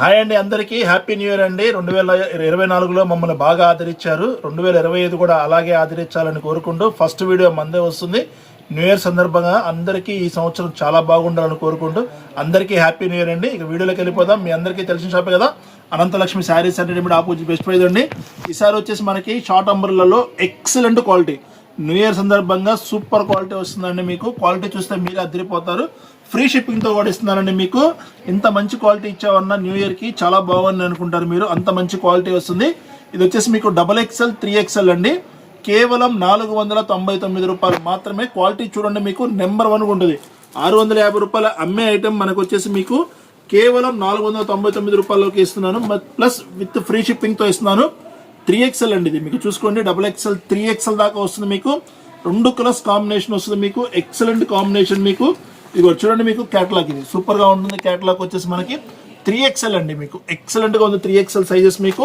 Hi అండి అందరికీ. Happy new year అండి. రెండు వేల ఇరవై నాలుగులో మమ్మల్ని బాగా ఆదరించారు. రెండు వేల ఇరవై ఐదు కూడా అలాగే ఆదరించాలని కోరుకుంటూ ఫస్ట్ వీడియో మందే వస్తుంది. న్యూ ఇయర్ సందర్భంగా అందరికీ ఈ సంవత్సరం చాలా బాగుండాలని కోరుకుంటూ అందరికీ హ్యాపీ న్యూ ఇయర్ అండి. ఇక వీడియోలోకి వెళ్ళిపోదాం. మీ అందరికీ తెలిసిన షాపే కదా? అనంతలక్ష్మి శారీస్ అంటే రెడీమేడ్ ఆపోజిట్ బెస్ట్ ప్రైజ్ అండి. ఈసారి వచ్చేసి మనకి షార్ట్ అంబర్లలో ఎక్సలెంట్ క్వాలిటీ. న్యూ ఇయర్ సందర్భంగా సూపర్ క్వాలిటీ వస్తుందండి మీకు. క్వాలిటీ చూస్తే మీరే అదిరిపోతారు. ఫ్రీ షిప్పింగ్తో కూడా ఇస్తున్నానండి మీకు. ఇంత మంచి క్వాలిటీ ఇచ్చామన్న న్యూ ఇయర్కి చాలా బాగుంది అనుకుంటారు మీరు. అంత మంచి క్వాలిటీ వస్తుంది. ఇది వచ్చేసి మీకు డబల్ ఎక్స్ఎల్ త్రీ ఎక్స్ఎల్ అండి. కేవలం నాలుగు వందల తొంభై తొమ్మిది రూపాయలు మాత్రమే. క్వాలిటీ చూడండి మీకు. నెంబర్ వన్గా ఉంటుంది. ఆరు వందల యాభై రూపాయల అమ్మే ఐటెం మనకు వచ్చేసి మీకు కేవలం నాలుగు వందల తొంభై తొమ్మిది రూపాయలకి ఇస్తున్నాను. ప్లస్ విత్ ఫ్రీ షిప్పింగ్తో ఇస్తున్నాను. త్రీ ఎక్స్ఎల్ అండి ఇది. మీకు చూసుకోండి డబుల్ ఎక్స్ఎల్ త్రీ ఎక్స్ఎల్ దాకా వస్తుంది మీకు. రెండు కలర్స్ కాంబినేషన్ వస్తుంది మీకు. ఎక్సలెంట్ కాంబినేషన్ మీకు. ఇది చూడండి మీకు క్యాటలాగ్ ఇది. సూపర్గా ఉంటుంది క్యాటలాగ్ వచ్చేసి మనకి త్రీ ఎక్స్ఎల్ అండి మీకు. ఎక్సలెంట్గా ఉంది త్రీ ఎక్స్ఎల్ సైజెస్ మీకు.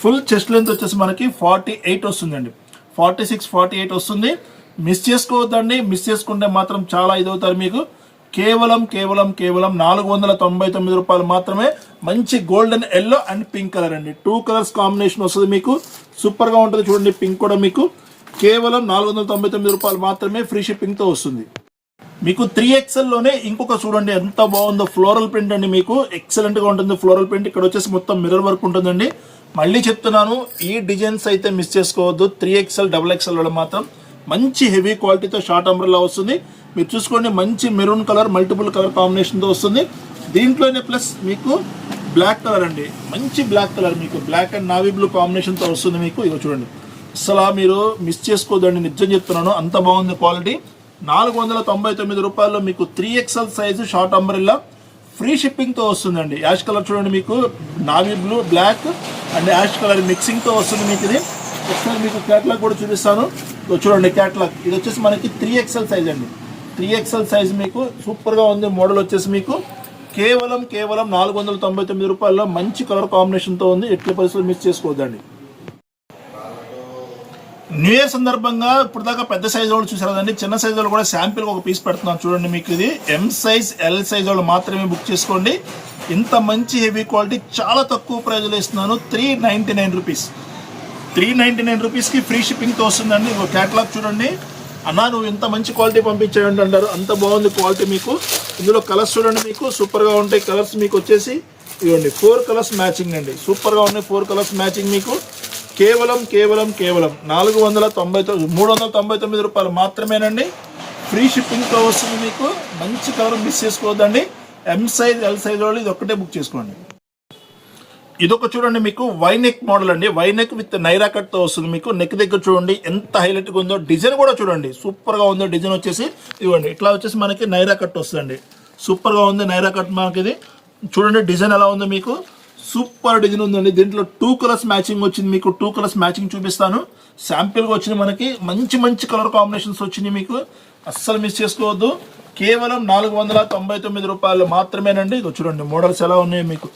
ఫుల్ చెస్ట్ లెంత్ వచ్చేసి మనకి ఫార్టీ ఎయిట్ వస్తుందండి. ఫార్టీ సిక్స్ ఫార్టీ ఎయిట్ వస్తుంది. మిస్ చేసుకోవద్దండి. మిస్ చేసుకుంటే మాత్రం చాలా ఇదవుతారు మీకు. కేవలం కేవలం కేవలం నాలుగు వందల తొంభై తొమ్మిది రూపాయలు మాత్రమే మంచి golden yellow and pink colour అండి. టూ కలర్స్ కాంబినేషన్ వస్తుంది మీకు. సూపర్గా ఉంటుంది చూడండి పింక్ కూడా మీకు. కేవలం నాలుగు వందల తొంభై తొమ్మిది రూపాయలు మాత్రమే ఫ్రీ షిప్పింగ్తో వస్తుంది. మీకు త్రీ ఎక్సెల్లోనే ఇంకొక చూడండి ఎంత బాగుందో ఫ్లోరల్ ప్రింట్ అండి మీకు. ఎక్సలెంట్గా ఉంటుంది ఫ్లోరల్ ప్రింట్ ఇక్కడ వచ్చేసి మొత్తం మిర్రర్ వర్క్ ఉంటుందండి. మళ్ళీ చెప్తున్నాను ఈ డిజైన్స్ అయితే మిస్ చేసుకోవద్దు. త్రీ ఎక్స్ఎల్ డబుల్ ఎక్స్ఎల్లో మాత్రం. మంచి హెవీ క్వాలిటీతో షార్ట్ అంబ్రెల్లా వస్తుంది. మీరు చూసుకోండి మంచి మెరూన్ కలర్ మల్టిపుల్ కలర్ కాంబినేషన్తో వస్తుంది. దీంట్లోనే ప్లస్ మీకు బ్లాక్ కలర్ అండి. మంచి బ్లాక్ కలర్ మీకు. బ్లాక్ అండ్ నావీ బ్లూ కాంబినేషన్తో వస్తుంది మీకు. ఇవి చూడండి. అసలు మీరు మిస్ చేసుకోదండి నిజం చెప్తున్నాను. అంత బాగుంది క్వాలిటీ. నాలుగు వందల తొంభై తొమ్మిది రూపాయల్లో మీకు three XL size short umbrella. Free షిప్పింగ్తో వస్తుందండి. యాష్ కలర్ చూడండి మీకు. Navy blue black and ash colour మిక్సింగ్తో వస్తుంది మీకు ఇది. ఒకసారి మీకు క్యాట్లాగ్ కూడా చూపిస్తాను. చూడండి క్యాట్లాగ్. ఇది వచ్చేసి మనకి త్రీ ఎక్స్ఎల్ సైజ్ అండి. త్రీ ఎక్స్ఎల్ సైజ్ మీకు సూపర్గా ఉంది. మోడల్ వచ్చేసి మీకు కేవలం కేవలం నాలుగు వందల తొంభై తొమ్మిది రూపాయల్లో మంచి కలర్ కాంబినేషన్తో ఉంది. ఎట్ల పరిస్థితులు మిస్ చేసుకోవద్దండి. న్యూ ఇయర్ సందర్భంగా ఇప్పుడు దాకా పెద్ద సైజ్ వాళ్ళు చూసారు కదండి. చిన్న సైజ్ వాళ్ళు కూడా శాంపిల్ ఒక పీస్ పెడుతున్నాను. చూడండి మీకు ఇది. ఎం సైజ్ ఎల్ సైజ్ వాళ్ళు మాత్రమే బుక్ చేసుకోండి. ఇంత మంచి హెవీ క్వాలిటీ చాలా తక్కువ ప్రైజ్లో ఇస్తున్నాను. Three ninety nine rupees three ninety nine రూపీస్కి ఫ్రీ షిప్పింగ్తో వస్తుందండి. ఒక క్యాటలాగ్ చూడండి. అన్నా నువ్వు ఇంత మంచి క్వాలిటీ పంపించాయండి అంటారు. అంత బాగుంది క్వాలిటీ మీకు. ఇందులో కలర్స్ చూడండి మీకు. సూపర్గా ఉంటాయి. కలర్స్ మీకు వచ్చేసి ఇవ్వండి ఫోర్ కలర్స్ మ్యాచింగ్ అండి. సూపర్గా ఉన్నాయి ఫోర్ కలర్స్ మ్యాచింగ్ మీకు. కేవలం కేవలం కేవలం నాలుగు వందల తొంభై తొమ్మిది మూడు వందల తొంభై తొమ్మిది రూపాయలు మాత్రమేనండి. ఫ్రీ షిప్పింగ్తో వస్తుంది మీకు. మంచి కలర్ మిస్ చేసుకోవద్దండి. ఎం సైజ్ ఎల్ సైజ్ వాళ్ళు ఇది ఒక్కటే బుక్ చేసుకోండి. ఇదొక చూడండి మీకు వై నెక్ మోడల్ అండి. వై నెక్ విత్ నైరా కట్తో వస్తుంది మీకు. నెక్ దగ్గర చూడండి ఎంత హైలైట్గా ఉందో డిజైన్ కూడా చూడండి. సూపర్గా ఉందో డిజైన్ వచ్చేసి. ఇవ్వండి ఇట్లా వచ్చేసి మనకి నైరా కట్ వస్తుందండి. సూపర్గా ఉంది నైరా కట్ మనకి ఇది చూడండి డిజైన్ ఎలా ఉందో మీకు. సూపర్ డిజైన్ ఉందండి. దీంట్లో టూ కలర్స్ మ్యాచింగ్ వచ్చింది మీకు. టూ కలర్స్ మ్యాచింగ్ చూపిస్తాను. శాంపిల్గా వచ్చింది మనకి. మంచి మంచి కలర్ కాంబినేషన్స్ వచ్చినాయి మీకు. అస్సలు మిస్ చేసుకోవద్దు. కేవలం నాలుగు వందల తొంభై తొమ్మిది రూపాయలు మాత్రమేనండి. ఇది చూడండి మోడల్స్ ఎలా ఉన్నాయి మీకు.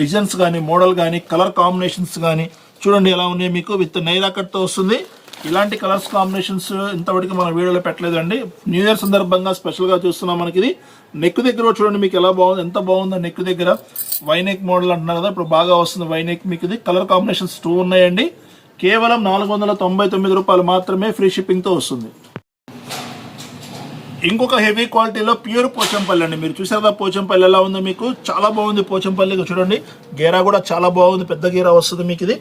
డిజైన్స్ కానీ మోడల్ కానీ కలర్ కాంబినేషన్స్ కానీ చూడండి ఎలా ఉన్నాయి మీకు. విత్ నైరా కట్తో వస్తుంది. ఇలాంటి కలర్స్ కాంబినేషన్స్ ఇంతవరకు మన వీడియోలో పెట్టలేదండి. న్యూ ఇయర్ సందర్భంగా స్పెషల్గా చూస్తున్నాం మనకి ఇది నెక్ దగ్గర చూడండి మీకు ఎలా బాగుంది ఎంత బాగుందో నెక్ దగ్గర. వై నెక్ మోడల్ అంటున్నారు కదా ఇప్పుడు బాగా వస్తుంది వైనెక్ మీకు ఇది కలర్ కాంబినేషన్స్ టూ ఉన్నాయండి. కేవలం నాలుగు వందల తొంభై తొమ్మిది రూపాయలు మాత్రమే ఫ్రీ షిప్పింగ్తో వస్తుంది. ఇంకొక హెవీ క్వాలిటీలో ప్యూర్ పోచంపల్లి అండి. మీరు చూసారా పోచంపల్లి ఎలా ఉందో మీకు? చాలా బాగుంది పోచంపల్లి. చూడండి గేరా కూడా చాలా బాగుంది. పెద్ద గేరా వస్తుంది మీకు ఇది.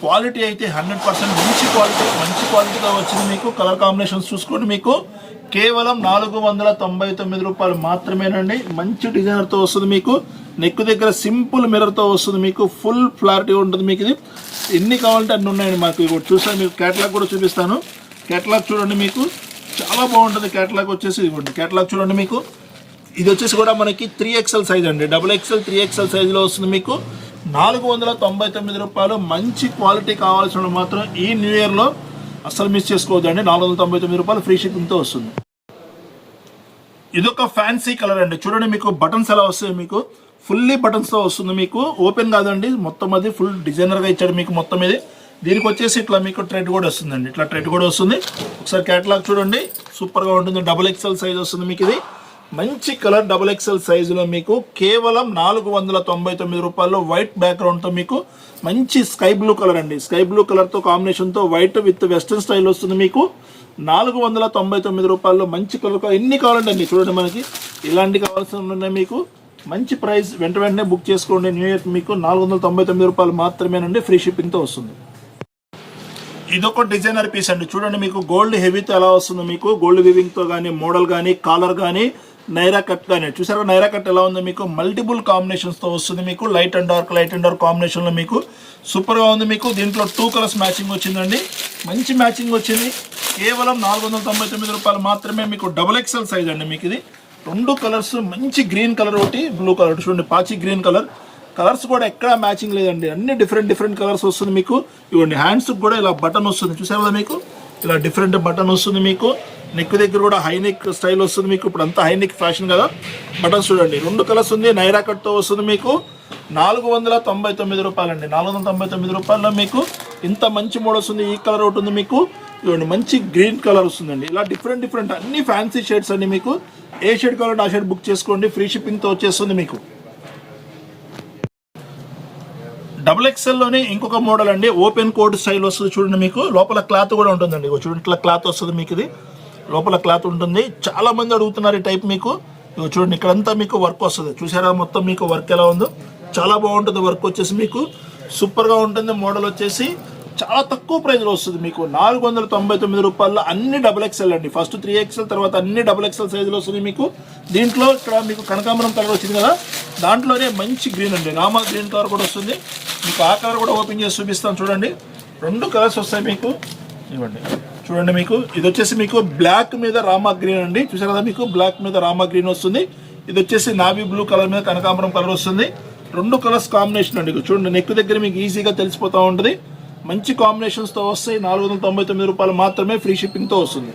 క్వాలిటీ అయితే హండ్రెడ్ పర్సెంట్ మంచి క్వాలిటీ మంచి క్వాలిటీగా వచ్చింది మీకు. కలర్ కాంబినేషన్స్ చూసుకోండి మీకు. కేవలం నాలుగు వందల తొంభై తొమ్మిది రూపాయలు మాత్రమేనండి. మంచి డిజైనర్తో వస్తుంది మీకు. నెక్ దగ్గర సింపుల్ మిర్రర్తో వస్తుంది మీకు. ఫుల్ ఫ్లారిటీ ఉంటుంది మీకు ఇది. ఎన్ని కావాలంటే అన్ని ఉన్నాయండి మాకు. ఇప్పుడు చూసాను మీకు క్యాటలాగ్ కూడా చూపిస్తాను. క్యాటలాగ్ చూడండి మీకు. చాలా బాగుంటుంది కేటలాగ్ వచ్చేసి ఇవ్వండి. కేటలాగ్ చూడండి మీకు. ఇది వచ్చేసి కూడా మనకి త్రీ ఎక్స్ఎల్ సైజ్ అండి. డబుల్ ఎక్స్ఎల్ త్రీ ఎక్స్ఎల్ సైజులో వస్తుంది మీకు. నాలుగు వందల తొంభై తొమ్మిది రూపాయలు మంచి క్వాలిటీ కావాల్సిన మాత్రం ఈ న్యూ ఇయర్లో అస్సలు మిస్ చేసుకోవద్దండి. నాలుగు వందల తొంభై తొమ్మిది రూపాయలు ఫ్రీ షిప్పింగ్తో వస్తుంది. ఇదొక ఫ్యాన్సీ కలర్ అండి. చూడండి మీకు బటన్స్ ఎలా వస్తాయి మీకు. ఫుల్లీ బటన్స్తో వస్తుంది మీకు. ఓపెన్ కాదండి. మొత్తం అది ఫుల్ డిజైనర్గా ఇచ్చాడు మీకు మొత్తం ఇది. దీనికి వచ్చేసి ఇట్లా మీకు ట్రెడ్ కూడా వస్తుందండి. ఇట్లా ట్రెడ్ కూడా వస్తుంది. ఒకసారి క్యాటలాగ్ చూడండి. సూపర్గా ఉంటుంది. డబుల్ ఎక్స్ఎల్ సైజ్ వస్తుంది మీకు ఇది. మంచి కలర్ డబుల్ ఎక్స్ఎల్ సైజులో మీకు కేవలం నాలుగు వందల తొంభై తొమ్మిది రూపాయల్లో వైట్ బ్యాక్గ్రౌండ్తో మీకు మంచి స్కై బ్లూ కలర్ అండి. స్కై బ్లూ కలర్తో కాంబినేషన్తో వైట్ విత్ వెస్ట్రన్ స్టైల్ వస్తుంది మీకు. నాలుగు వందల తొంభై తొమ్మిది రూపాయల్లో మంచి కలర్ ఎన్ని కావాలండి అండి చూడండి మనకి. ఇలాంటి కావాల్సిన ఉన్నాయి మీకు. మంచి ప్రైస్ వెంట వెంటనే బుక్ చేసుకోండి. న్యూ ఇయర్ మీకు నాలుగు వందల తొంభై తొమ్మిది రూపాయలు మాత్రమేనండి. ఫ్రీ షిప్పింగ్తో వస్తుంది. ఇదొక డిజైనర్ పీస్ అండి. చూడండి మీకు గోల్డ్ హెవీతో ఎలా వస్తుందో మీకు గోల్డ్ వివింగ్తో కానీ మోడల్ కానీ కాలర్ కానీ నైరా కట్ కానీ చూసారా నైరా కట్ ఎలా ఉందో మీకు? మల్టిపుల్ కాంబినేషన్స్తో వస్తుంది మీకు. Light and dark light and dark కాంబినేషన్లో మీకు సూపర్గా ఉంది మీకు. దీంట్లో టూ కలర్స్ మ్యాచింగ్ వచ్చిందండి. మంచి మ్యాచింగ్ వచ్చింది. కేవలం నాలుగు వందల తొంభై తొమ్మిది రూపాయలు మాత్రమే మీకు డబుల్ ఎక్స్ఎల్ సైజ్ అండి మీకు ఇది. రెండు కలర్స్ మంచి గ్రీన్ కలర్ ఒకటి బ్లూ కలర్ చూడండి పాచి గ్రీన్ కలర్ కలర్స్ కూడా ఎక్కడ మ్యాచింగ్ లేదండి. అన్ని డిఫరెంట్ డిఫరెంట్ కలర్స్ వస్తుంది మీకు. ఇవ్వండి హ్యాండ్స్ కూడా ఇలా బటన్ వస్తుంది. చూసారు కదా మీకు? ఇలా డిఫరెంట్ బటన్ వస్తుంది మీకు. నెక్ దగ్గర కూడా హై నెక్ స్టైల్ వస్తుంది మీకు. ఇప్పుడు అంతా హై నెక్ ఫ్యాషన్ కదా. బటన్స్ చూడండి రెండు కలర్స్ ఉంది. నైరా కట్తో వస్తుంది మీకు. నాలుగు వందల తొంభై తొమ్మిది రూపాయలండి. నాలుగు వందల తొంభై తొమ్మిది రూపాయల్లో మీకు ఇంత మంచి మోడల్ వస్తుంది. ఈ కలర్ ఒకటి ఉంది మీకు. ఇవ్వండి మంచి గ్రీన్ కలర్ వస్తుందండి. ఇలా డిఫరెంట్ డిఫరెంట్ అన్ని ఫ్యాన్సీ షేడ్స్ అండి మీకు. ఏ షేడ్ కావాలంటే ఆ షేడ్ బుక్ చేసుకోండి. ఫ్రీ షిప్పింగ్తో వచ్చేస్తుంది మీకు. డబుల్ ఎక్స్ఎల్లోనే ఇంకొక మోడల్ అండి. ఓపెన్ కోట్ స్టైల్ వస్తుంది చూడండి మీకు. లోపల క్లాత్ కూడా ఉంటుందండి. చూడండి ఇట్లా క్లాత్ వస్తుంది మీకు ఇది. లోపల క్లాత్ ఉంటుంది. చాలా మంది అడుగుతున్నారు ఈ టైప్ మీకు. ఇగో చూడండి ఇక్కడంతా మీకు వర్క్ వస్తుంది. చూసారా మొత్తం మీకు వర్క్ ఎలా ఉందో? చాలా బాగుంటుంది వర్క్ వచ్చేసి మీకు. సూపర్గా ఉంటుంది మోడల్ వచ్చేసి. చాలా తక్కువ ప్రైస్లో వస్తుంది మీకు. నాలుగు వందల తొంభై తొమ్మిది రూపాయల్లో అన్ని డబుల్ ఎక్స్ఎల్ అండి. ఫస్ట్ త్రీ ఎక్స్ఎల్ తర్వాత అన్ని డబుల్ ఎక్స్ఎల్ సైజులో వస్తుంది మీకు. దీంట్లో ఇక్కడ మీకు కనకాంబరం కలర్ వచ్చింది కదా. దాంట్లోనే మంచి గ్రీన్ అండి. రామా గ్రీన్ కలర్ కూడా వస్తుంది. మీకు ఆ కలర్ కూడా ఓపెన్ చేసి చూపిస్తాను. చూడండి. రెండు కలర్స్ వస్తాయి మీకు. ఇవ్వండి. చూడండి మీకు. ఇది వచ్చేసి మీకు బ్లాక్ మీద రామా గ్రీన్ అండి. చూసారు కదా మీకు? బ్లాక్ మీద రామా గ్రీన్ వస్తుంది. ఇది వచ్చేసి నావీ బ్లూ కలర్ మీద కనకాంబరం కలర్ వస్తుంది. రెండు కలర్స్ కాంబినేషన్ అండి. చూడండి నెక్ దగ్గర మీకు ఈజీగా తెలిసిపోతూ ఉంటుంది. మంచి కాంబినేషన్స్తో వస్తాయి. నాలుగు వందల తొంభై తొమ్మిది రూపాయలు మాత్రమే ఫ్రీ షిప్పింగ్తో వస్తుంది.